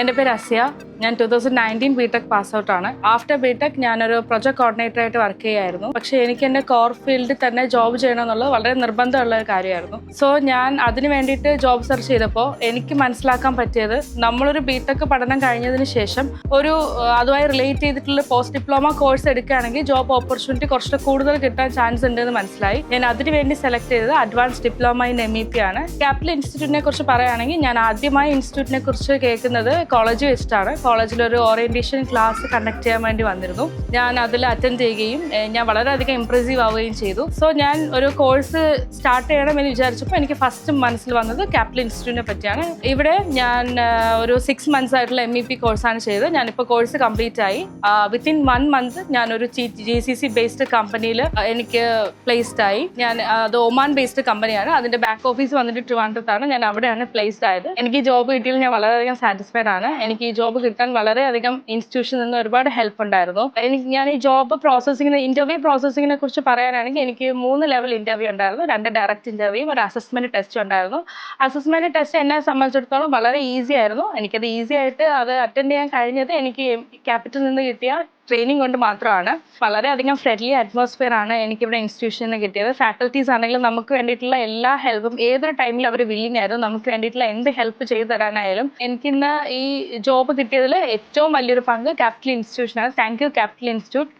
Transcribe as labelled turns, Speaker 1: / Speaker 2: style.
Speaker 1: എന്റെ പേര് അസിയ. ഞാൻ two thousand nineteen B tech pass out ആണ്. ആഫ്റ്റർ ബി ടെക് ഞാനൊരു പ്രൊജക്ട് കോർഡിനേറ്റർ ആയിട്ട് വർക്ക് ചെയ്യായിരുന്നു പക്ഷേ എനിക്ക് എന്റെ കോർ ഫീൽഡിൽ തന്നെ ജോബ് ചെയ്യണം എന്നുള്ളത് വളരെ നിർബന്ധമുള്ള ഒരു കാര്യമായിരുന്നു. സോ ഞാൻ അതിന് വേണ്ടിയിട്ട് ജോബ് സെർച്ച് ചെയ്തപ്പോൾ എനിക്ക് മനസ്സിലാക്കാൻ പറ്റിയത് നമ്മളൊരു ബി ടെക് പഠനം കഴിഞ്ഞതിന് ശേഷം ഒരു അതുമായി റിലേറ്റ് ചെയ്തിട്ടുള്ള പോസ്റ്റ് ഡിപ്ലോമ കോഴ്സ് എടുക്കുകയാണെങ്കിൽ ജോബ് ഓപ്പർച്യൂണിറ്റി കുറച്ചുകൂടെ കൂടുതൽ കിട്ടാൻ ചാൻസ് ഉണ്ടെന്ന് മനസ്സിലായി. ഞാൻ അതിന് വേണ്ടി സെലക്ട് ചെയ്തത് advance diploma in M E P ആണ്. ക്യാപിറ്റൽ ഇൻസ്റ്റിറ്റ്യൂട്ടിനെ കുറിച്ച് പറയുകയാണെങ്കിൽ ഞാൻ ആദ്യമായി ഇൻസ്റ്റിറ്റ്യൂട്ടിനെ കുറിച്ച് കേൾക്കുന്നത് കോളേജ് വെച്ചിട്ടാണ് കോളേജിൽ ഒരു ഓറിയന്റേഷൻ ക്ലാസ് കണ്ടക്ട് ചെയ്യാൻ വേണ്ടി വന്നിരുന്നു. ഞാൻ അതിൽ അറ്റൻഡ് ചെയ്യുകയും ഞാൻ വളരെയധികം ഇംപ്രസീവ് ആവുകയും ചെയ്തു. സോ ഞാൻ ഒരു കോഴ്സ് സ്റ്റാർട്ട് ചെയ്യണം എന്ന് വിചാരിച്ചപ്പോൾ എനിക്ക് ഫസ്റ്റ് മനസ്സിൽ വന്നത് ക്യാപിറ്റൽ ഇൻസ്റ്റിറ്റ്യൂട്ടിനെ പറ്റിയാണ്. ഇവിടെ ഞാൻ ഒരു സിക്സ് മന്ത്സ് ആയിട്ടുള്ള എം ഇ പി കോഴ്സാണ് ചെയ്തത്. ഞാനിപ്പോൾ കോഴ്സ് കംപ്ലീറ്റ് ആയി. വിത്തിൻ വൺ മന്ത് ഞാനൊരു ജി സി സി ബേസ്ഡ് കമ്പനിയിൽ എനിക്ക് പ്ലേസ്ഡ് ആയി. ഞാൻ അത് ഒമാൻ ബേസ്ഡ് കമ്പനിയാണ് അതിന്റെ ബാക്ക് ഓഫീസ് വന്നിട്ട് ട്രിവാൻഡ്രത്താണ് ഞാൻ അവിടെയാണ് പ്ലേസ്ഡ് ആയത്. എനിക്ക് ഈ ജോബ് കിട്ടിയതിൽ ഞാൻ വളരെയധികം സാറ്റിസ്ഫൈഡ് ആണ്. എനിക്ക് ഈ ജോബ് കിട്ടാൻ വളരെയധികം ഇൻസ്റ്റിറ്റ്യൂഷനിൽ നിന്ന് ഒരുപാട് ഹെൽപ്പ് ഉണ്ടായിരുന്നു. എനിക്ക് ഞാൻ ഈ ജോബ് പ്രോസസ്സിങ്ങിന് ഇന്റർവ്യൂ പ്രോസസ്സിങ്ങിനെ കുറിച്ച് പറയാനാണെങ്കിൽ എനിക്ക് മൂന്ന് ലെവൽ ഇന്റർവ്യൂ ഉണ്ടായിരുന്നു. രണ്ട് ഡയറക്റ്റ് ഇന്റർവ്യൂ ഒരു അസസ്മെന്റ് ടെസ്റ്റ് ഉണ്ടായിരുന്നു. അസസ്മെന്റ് ടെസ്റ്റ് എന്നെ സംബന്ധിച്ചിടത്തോളം വളരെ ഈസി ആയിരുന്നു. എനിക്കത് ഈസി ആയിട്ട് അത് അറ്റൻഡ് ചെയ്യാൻ കഴിഞ്ഞത് എനിക്ക് ക്യാപിറ്റലിൽ നിന്ന് കിട്ടിയ ട്രെയിനിങ് കൊണ്ട് മാത്രമാണ്. വളരെയധികം ഫ്രണ്ട്ലി അറ്റ്മോസ്ഫിയർ ആണ് എനിക്കിവിടെ ഇൻസ്റ്റിറ്റ്യൂഷനിൽ നിന്ന് കിട്ടിയത്. ഫാക്കൽറ്റീസ് ആണെങ്കിലും നമുക്ക് വേണ്ടിയിട്ടുള്ള എല്ലാ ഹെൽപ്പും ഏതൊരു ടൈമിൽ അവർ വില്ലിങ് നമുക്ക് വേണ്ടിയിട്ടുള്ള എന്ത് ഹെൽപ്പ് ചെയ്തു തരാനായാലും എനിക്കിന്ന് ഈ ജോബ് കിട്ടിയതിൽ ഏറ്റവും വലിയൊരു പങ്ക് ക്യാപിറ്റൽ ഇൻസ്റ്റിറ്റ്യൂഷനാണ് താങ്ക് യു ക്യാപിറ്റൽ ഇൻസ്റ്റിറ്റ്യൂട്ട്